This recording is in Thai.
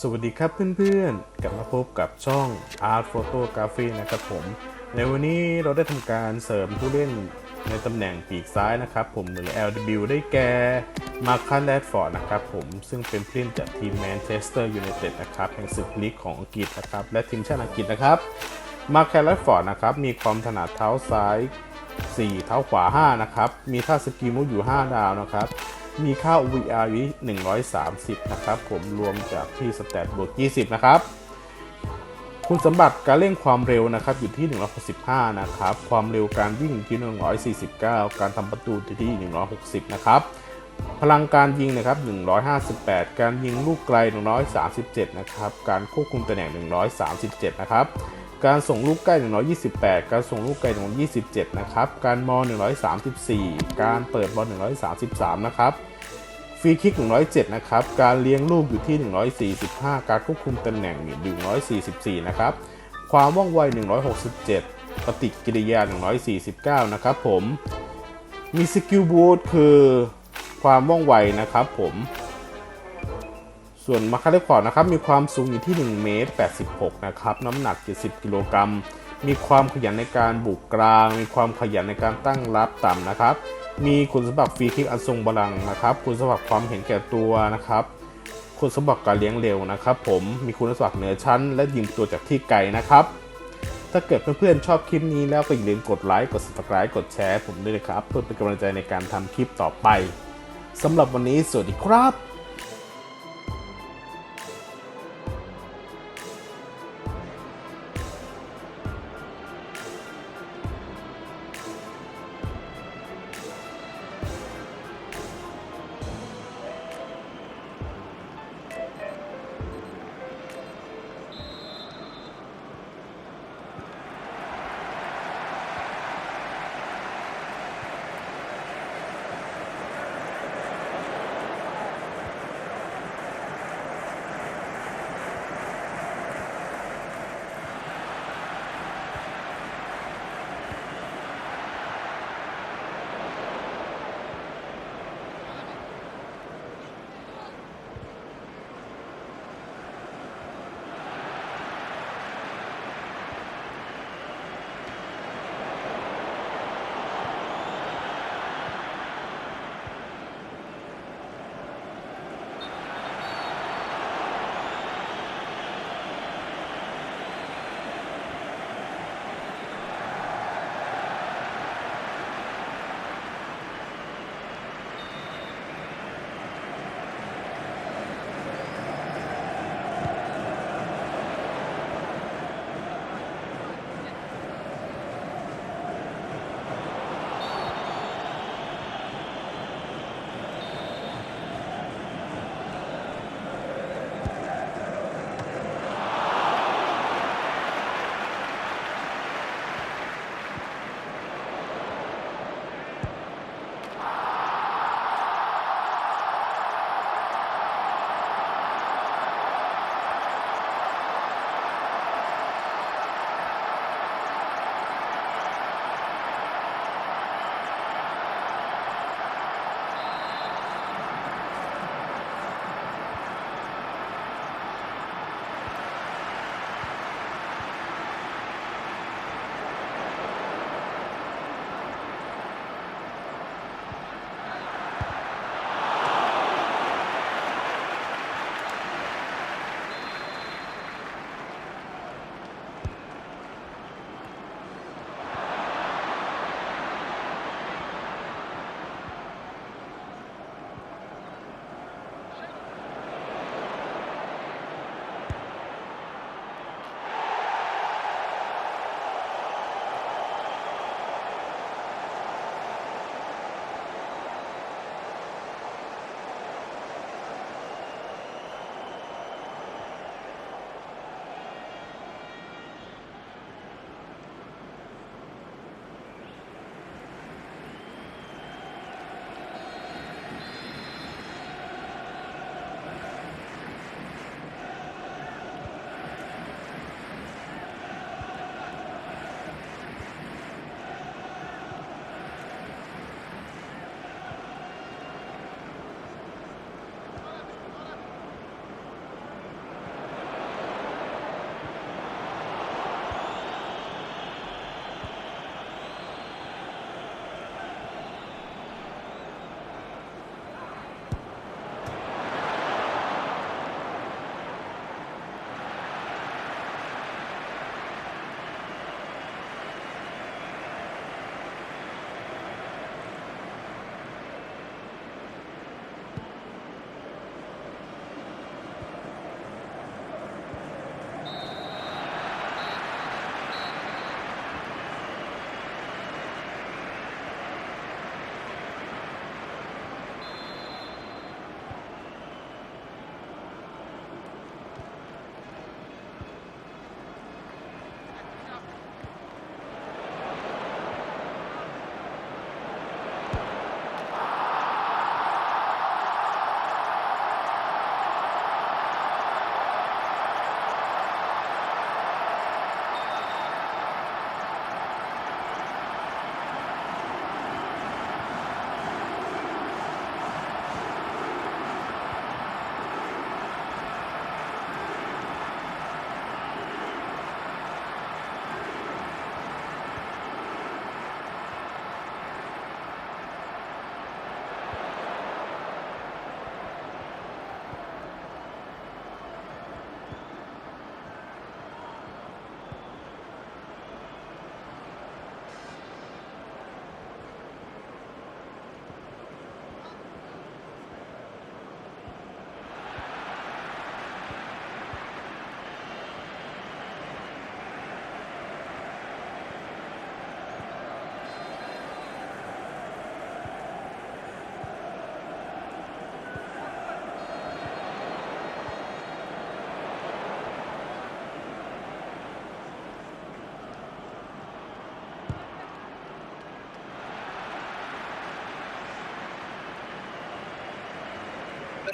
สวัสดีครับเพื่อนๆ กลับมาพบกับช่อง Art Photography นะครับผม ในวันนี้เราได้ทำการเสริมผู้เล่นในตำแหน่งปีกซ้ายนะครับผมหรือ LW ได้แก่มาคันแรดฟอร์ดนะครับผมซึ่งเป็นผู้เล่นจากทีมแมนเชสเตอร์ยูไนเต็ดนะครับแห่งศึกลีกของอังกฤษนะครับและทีมชาติอังกฤษนะครับมาคันแรดฟอร์ดนะครับมีความถนัดเท้าซ้าย 4 เท้าขวา 5 นะครับ มีท่าสกิลมุกอยู่ 5 ดาวนะครับ มีค่า VR อยู่130 นะครับผมรวมจากที่สแตทบวก 20 นะครับ คุณสมบัติการเร่งความเร็วนะครับอยู่ที่ 165 นะครับ ความเร็วการวิ่งที่ 149 การทำประตูที่ 160 นะครับ พลังการยิงนะครับ 158 การยิงลูกไกล 137 นะครับ การควบคุมตำแหน่ง 137 นะครับ การส่งลูกใกล้ 128 การส่งลูกไกล 127 นะครับ การมอ134 การเปิดบอล133 นะครับ ฟรีคิก 107 นะครับ การเลี้ยงลูกอยู่ที่ 145 การควบคุมตำแหน่งอยู่144 นะครับ ความว่องไว 167 ปฏิกิริยา 149 นะครับผม มีสกิลบูทคือความว่องไวนะครับผม ส่วนมาคาเลคอร์ดนะครับมีความสูงอยู่ที่ 1 เมตร 86 นะครับ น้ำหนัก 70 กิโลกรัม มีความขยันในการบุกกลาง มีความขยันในการตั้งรับต่ำนะครับ มีคุณสมบัติฟรีคิกอันทรงบลังนะครับ คุณสมบัติความเห็นแก่ตัวนะครับ คุณสมบัติการเลี้ยงเร็วนะครับ ผม มีคุณสมบัติเหนือชั้น และยิงตัวจากที่ไกลนะครับ ถ้าเกิดเพื่อนๆชอบคลิปนี้แล้วก็อย่าลืมกดไลค์ กด subscribe กดแชร์ผมด้วยนะครับ เพื่อเป็นกำลังใจในการทำคลิปต่อไปสำหรับวันนี้สวัสดีครับ